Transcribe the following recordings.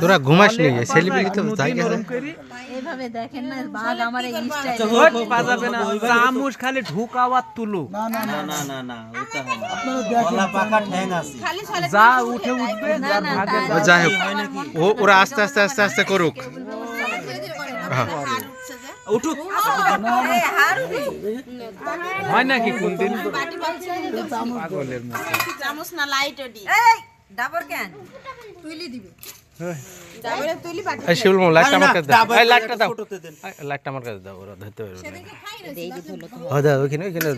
তোরা ঘুমাস নি সেলিব্রিটি তো যাই গেছে। এইভাবে দেখেন না বাঘ আমার ইনস্টায় আচ্ছা, না চামচ খালি ঢুকাওয়ার তুলো। না না না না না না ওটা হয় না। আপনারা দেখেন পাকা ঠ্যাং আছে। যা উঠে উঠবে যার ভাগে ও যাই হোক ও ওরা আস্তে আস্তে আস্তে আস্তে করুক। উঠুক। হয় নাকি কোনদিন পাগলের মতো। চামচ না লাইট ওডি এই ডাবর কেন দেন।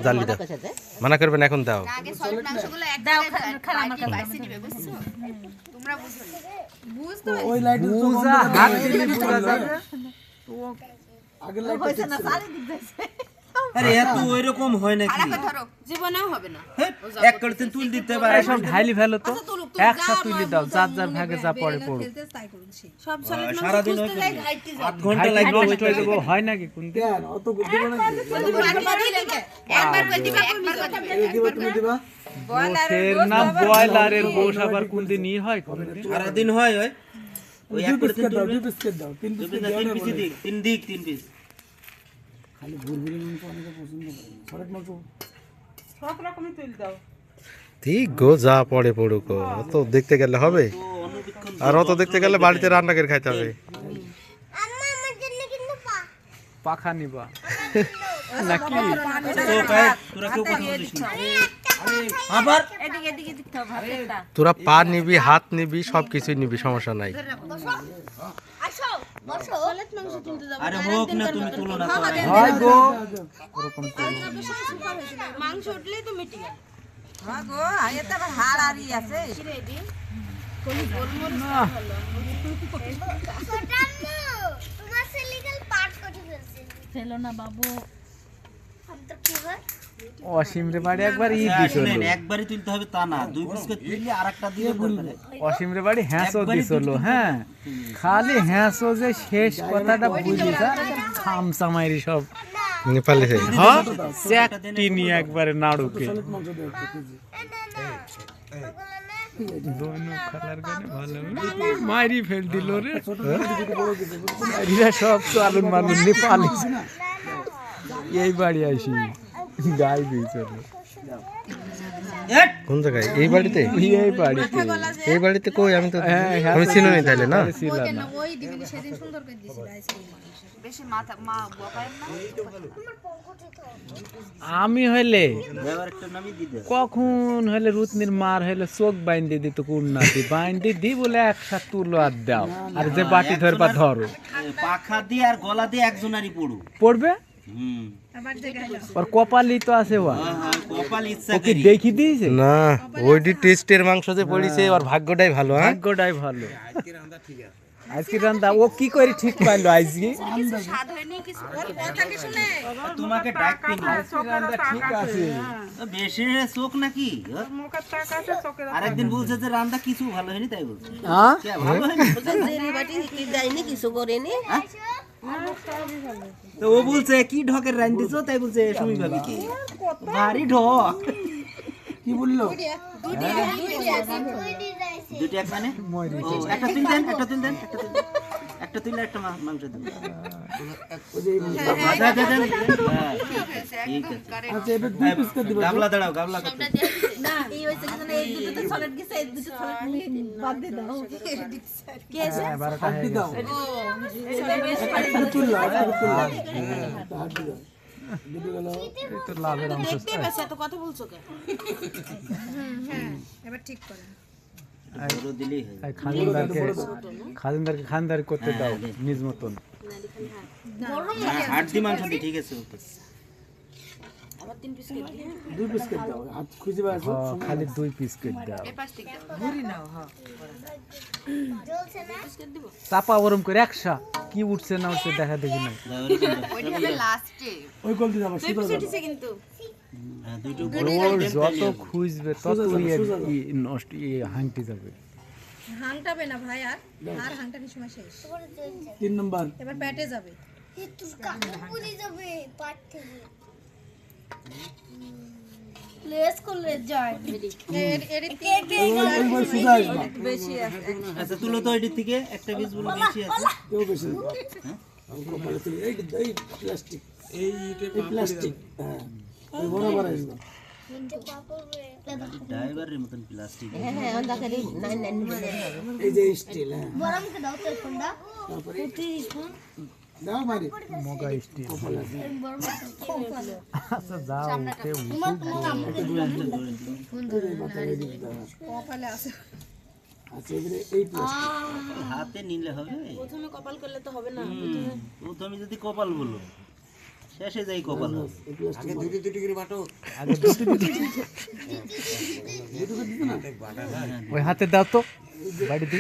জালি দাও মানা করবেন এখন দাও। দিবে ওই লাইট হয়েছে না চারিদিক আরে এত ওইরকম হয় নাকি? জীবনেও হবে না। এক করতে তুল দিতে পারে। সব ঢাইলি ফেলো তো। তুলুক, একসাথে তুলে দাও যার যার ভাগে যা পড়ে পড়ুক। সব যাই আধ ঘণ্টা লাগবে হয়ে যাব, হয় নাকি কোনদিন? কেন? অত দেবো। নাকি একবার করে দিবা একবার দিবা তুমি দিবা। বয়লারের আবার কোনদিন ই হয় কোনদিন? সারাদিন হয় ওই। ওই এক দুই করতে দাও দুই বিস্কেট দাও তিন দুই বিস্কেট পিস না, দাও তিন পিসই দিক তিন দিক তিন পিস। খালি ঘুরঘুরি মাংস অনেকে পছন্দ করে। সরেক মাংস। ঠিক গো যা পড়ে পড়ুক অত দেখতে গেলে হবে? আর অত দেখতে গেলে বাড়িতে রান্না করে খাইতে হবে। পাখা নিবা। তো ভাই তোরা কেউ কথা বলিস না। আবার? তোরা পা নিবি হাত নিবি সব কিছুই নিবি সমস্যা নাই। সলিড মাংস তুলতে যাব। আরে হোক না তুমি তুলো না তো হয় গো। মাংস উঠলেই তো মিটি গেল। হ্যাঁ গো এতে আবার হাড় আরি আছে। রেডি ফেলো না বাবু। অসীম রে বাড়ি একবার ই হ্যাঁ, একবারই তুলতে হবে তা না। দুই পিস করে তুললে আরেকটা দিয়ে বলবে। অসীম রে বাড়ি হ্যাঁসও দিছিল হ্যাঁ। খালি হ্যাঁসও যে শেষ কথাটা বুঝি খামসামাইরি সব। নেপালি হ্যাঁ চ্যাকটি নিয়ে একবারে নাড়ুকে। মাংস দাও একটা কেজি দৈনু খালার গানে ভালো। মাইরি ফেল দিল রে। সব চালুন মানুন নেপালি। এই বাড়ি আসি। কোন জায়গায়? এই বাড়িতে? এই বাড়িতে। এই বাড়িতে কই? আমি তো হ্যাঁ হ্যাঁ আমি চিনি নি তাইলে না। ছিল না? বেশি মাথা মা বকায় না? আমি হইলে। কখন হলে রুতনির মার হলে চোখ বাইন্দে দিত কুন্নাতি বাইন্দে দি বলে একসাথে তুলো আর দাও। আর যে বাটি ধরবা ধরো। পাখা দিয়ে আর গলা দিয়ে একজনারই পড়ু। পড়বে? হুম। ওর কপালই তো আছে হ্যাঁ, হ্যাঁ, কপাল ইচ্ছা ওকে দেখি দিয়েছে? না ওইটি টেস্টের মাংস যে পড়িছে আর ভাগ্যটাই ভালো হ্যাঁ? ভাগ্যটাই ভালো। আজকে রান্দা ও কি করে ঠিক পাইলো আজকে? কিছু ওর কথা কি শুনে? তোমাকে ডাকবি না রান্দা ঠিক আছে। বেশি চোখ নাকি? আরেকদিন বলছে যে রান্না কিছু ভালো হয়নি তাই বলছে। হ্যাঁ? ভালো হয়নি? হ্যাঁ? তো ও বলছে কি ঢকের রান দিছো তাই বলছে সুমি ভাবি কি? ভারী ঢক। কি বলল? দুটি এক মানে? একটা তিন দেন একটা তুল দেন একটা তুল। একটা তুললে একটা মাংস দেন। আচ্ছা, আচ্ছা। হ্যাঁ, ঠিক আচ্ছা এবার গাবলা দাঁড়াও গাবলা করতে দাও লাভের হয় নিজ মতন হ্যাঁ, হাড্ডি মাংস দিয়ে ঠিক আছে ওকে। আবার তিন পিস কেটে দিই দুই বিস্কেট দাও হাত খুঁজে পাচ্ছ খালি দুই পিস কেটে দাও। এই পাশ থেকে চাপা ওরম করে একসা কি উঠছে না উঠছে দেখা দেখি না ওই কিন্তু। হ্যাঁ, যত খুঁজবে তত নষ্ট ইয়ে হাংটি যাবে। হাংটাবে না ভাই আর? আর হাংটানির সময় শেষ। তিন নম্বর। এবার প্যাটে যাবে। আচ্ছা তুলো তো এটির থেকে একটা বলো বেশি আছে। কেউ বেশি এই এই প্লাস্টিক এই প্লাস্টিক হ্যাঁ। বরাবর আসবা ড্রাইভারের মতন প্লাস্টিক হ্যাঁ হ্যাঁ এই যে স্টিল হ্যাঁ। তারপরে? দাও মারি মগা স্টিল কপালে। আছে। আচ্ছা যাও ওকে কপালে আছে। আচ্ছা এবারে এই হাতে নিলে হবে। প্রথমে কপাল করলে তো হবে না। প্রথমে যদি কপাল বলো। শেষে যাই কপাল হবে। এই প্লাস্টিক ওই হাতে দাও তো বাড়িতে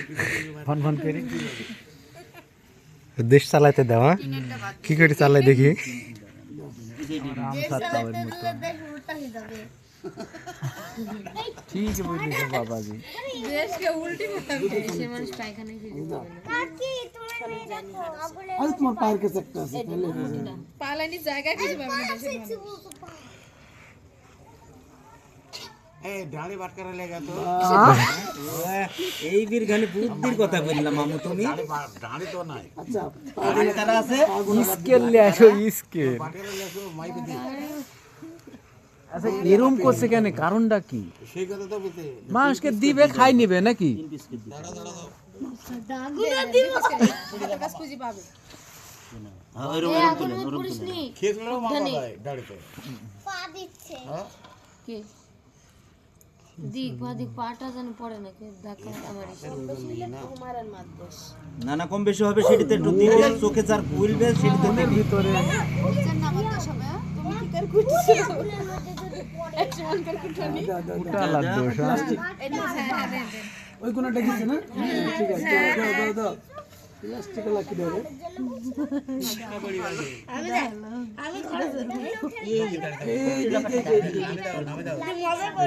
ফন ফন করে। দেশ চালাইতে দেওয়া হ্যাঁ? কি করে চালাই দেখি? রাম পাওয়ার মতো। ঠিক বুঝেছ বাবাজি। দেশকে উল্টি আরে তোমার পায়ের কাছে একটা আছে তাহলে পালানি জায়গা কিছু পাবে না এই বীর গানে বুদ্ধির কথা বললাম মামু তুমি? আচ্ছা আছে? স্কেল নিয়ে আসো স্কেল আচ্ছা এরম করছে কেন? কারণটা কি? মানুষকে দিবে খাই নিবে নাকি? হ্যাঁ না না কম বেশি হবে সেটিতে চোখে যার খুলবে সেটিতে ভিতরে। হ্যাঁ? ওই কোনটা গেছে না? ঠিক আছে দাও দাও দাও। লাকি দেবে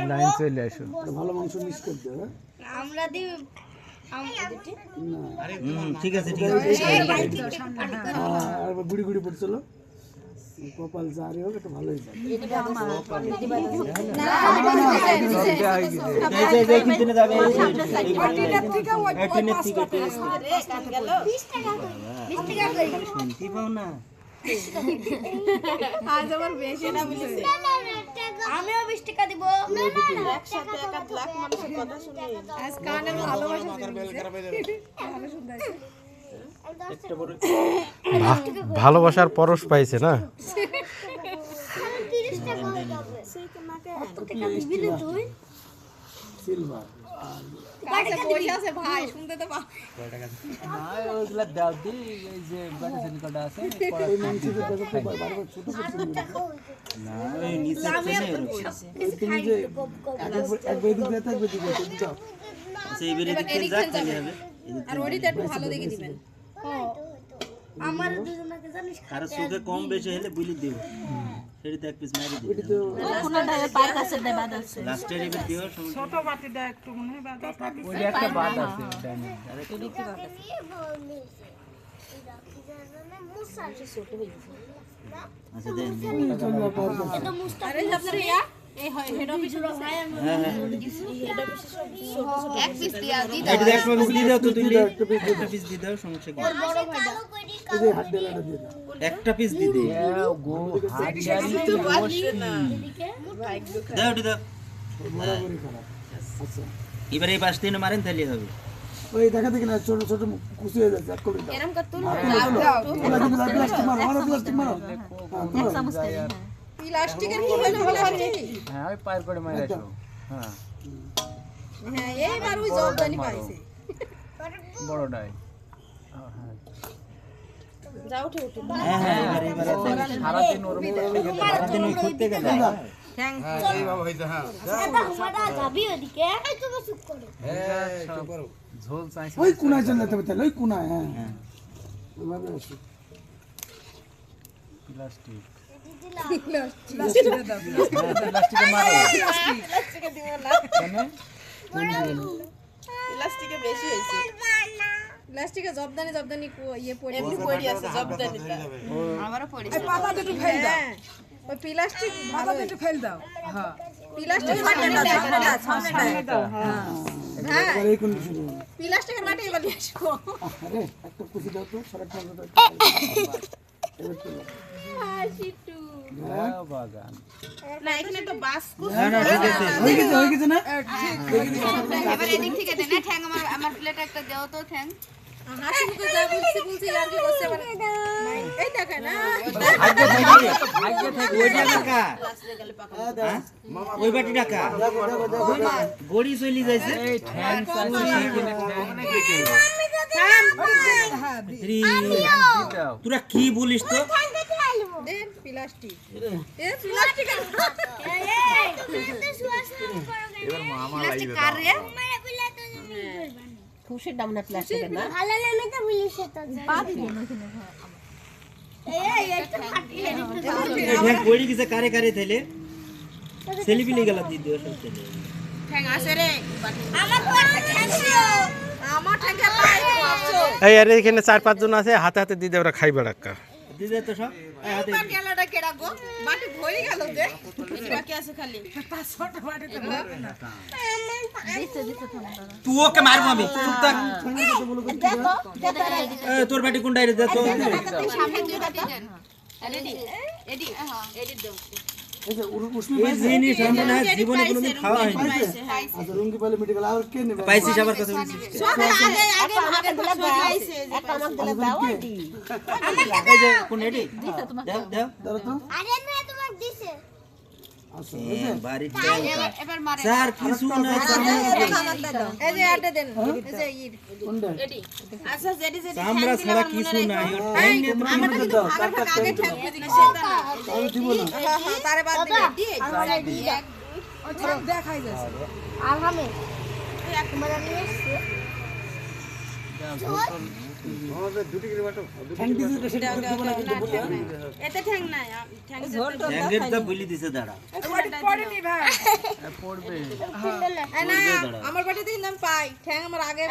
লাইন চলে আসো ভালো মাংস মিস করতে হবে আমরা দিই ঠিক আছে ঠিক আছে। আর গুড়ি গুড়ি পড়ছিল কপাল যারে হোক একটু ভালোই আজ আমিও বিশ টাকা দিব আজ কানে ভালোবাসা ভালো শুনতে আছে একটা বড় ভা- ভালোবাসার পরশ পাইছে না? আচ্ছা আর ওডিতে একটু ভালো দেখে দিবেন। আমার দুজনকে জানিস কারও চোখে কম বেশি হলে বুলি দেব। সেটিতে এক পিস মারি দিবে। কোনটা পায়ের কাছে দেয় বাদ আছে। লাস্টের এবার দিও সমস্যা ওই একটা বাদ আছে ডানে আচ্ছা দেন দেন। আরে ইয়া? হয় হেড অফিস হ্যাঁ হ্যাঁ। এক পিস দিয়া এটা এক পিস দিয়ে দাও তো তুমি একটা পিস দিয়ে দাও। সমস্যা কি? দিয়ে একটা পিস দিয়ে দে গো হাত জারি তো বসি দাও ওটা দাও। বরাবরই আচ্ছা। এবারে এই পাশ থেকে মারেন তাহলে হবে। ওই দেখা দেখি না ছোট ছোট কুচি হয়ে যাচ্ছে এক করে দাও এরকম করতে প্লাস্টিক মারো মারো প্লাস্টিক মারো। হ্যাঁ, প্লাস্টিকের কি হলো প্লাস্টিক হ্যাঁ ওই করে হ্যাঁ। হ্যাঁ এইবার ওই জবদানি পাইছে। বড়টাই হ্যাঁ। হ্যাঁ এবারে এবারে সারাদিন ওর সারাদিন ওই ঘুরতে গেলে। যাবি ওদিকে? ঝোল চাইছে ওই কোনায় চলে যেতে হবে ওই কোনায় হ্যাঁ। ওইভাবে আসি প্লাস্টিক। প্লাস্টিকে। মারো। কেন? প্লাস্টিকে বেশি হয়েছে। প্লাস্টিকে জবদানি জবদানি ইয়ে পড়ে। এমনি পড়ে আছে জবদানিটা। আমারও পড়েছে হ্যাঁ। ওই প্লাস্টিক ভালো। একটু ফেল দাও। প্লাস্টিকের বাটি এটা দাও, সামনে দাও। হ্যাঁ। এই কন্ডিশন প্লাস্টিকের বাটি এবার নিয়ে আসো আরে একটা কুচি দাও তো পাঁচ দাও এবার তুলো। বাগান না এখানে তো বাস না না ঠিক আছে হয়ে গেছে হয়ে গেছে না? এবার এদিক থেকে দে। ঠ্যাং আমার আমার প্লেট একটা দাও তো ঠ্যাং। হাসি মুখে যা বলছি বলছি আর কি করছে আবার এই দেখে না। ওই টাকা? ওই বাটি টাকা। গড়ি চলি যাইছে এই ঠ্যাং চাইছে এখানে ঠ্যাং তোরা কি বলিস তো? প্লাস্টিক। এ প্লাস্টিক কার রে খুশির দাম না। প্লাস্টিকের না এই ঠ্যাং গড়ি গেছে কারে কারে থেলে সেলিফি নিয়ে গেল দিদি ওর সাথে ঠ্যাং আসে রে আমার ঠ্যাঙ্গে পাই এই আরে এখানে চার পাঁচজন আছে হাতে হাতে দিদি ওরা খাই বেড়াক্কা দিদি তো সব হাতে গেলটা কেডা গো বাটি ভরে গেল যে বাকি আছে খালি তুই ওকে মারবো আমি চুপ থাক তোর বাটি কোনটা রে দে তো সামনে দুই বাটি দেন রেডি এডি হ্যাঁ এডি দাও কোন এডি দাও দাও দাঁড়া তো আচ্ছা এই যে বাড়িতে এবার এবার মারে স্যার কিছু না এই যে আটে দেন এই যে ইট। আচ্ছা যেটি যেটি আমরা ছাড়া কিছু নাই। টাইম নিয়ে তোমরা আমার কিন্তু আগের আগে ঠ্যাং ফেলে দিলে সেটা আমি দিব না। হ্যাঁ হ্যাঁ তারে বাদ দিলে দিয়ে দেখাই যাচ্ছে। ঠ্যাং দিছে সেটা দিব না কিন্তু বলে এতে আমার বাড়িতে আমি পাই। ঠ্যাং আমার আগে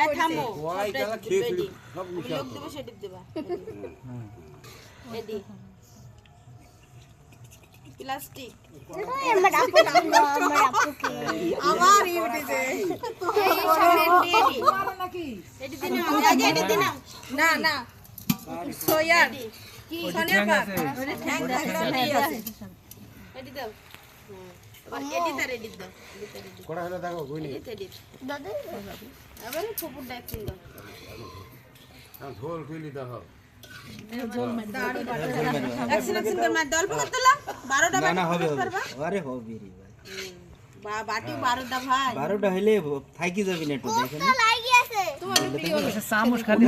লোক দেবো সেটি দেবা। এডি প্লাস্টিক আমার ইউটিতে না না সোয়ার সোনিয়া পাক ওরে ঠ্যাং আছে এডি দাও এডি তার এডি দাও কোড়া হলো দেখো কইনি এডি দাদা আবার ফুপুর ডাকিং দাও একশন একশন করে মার দল পকড় দিলাম 12টা না না বাটি হবে পকড় হবে পারবা আরে হবে রে ভাই বা বাটি 12টা ভাই বারোটা হইলে থাকি যাবি না একটু দেখেন চামচ খালি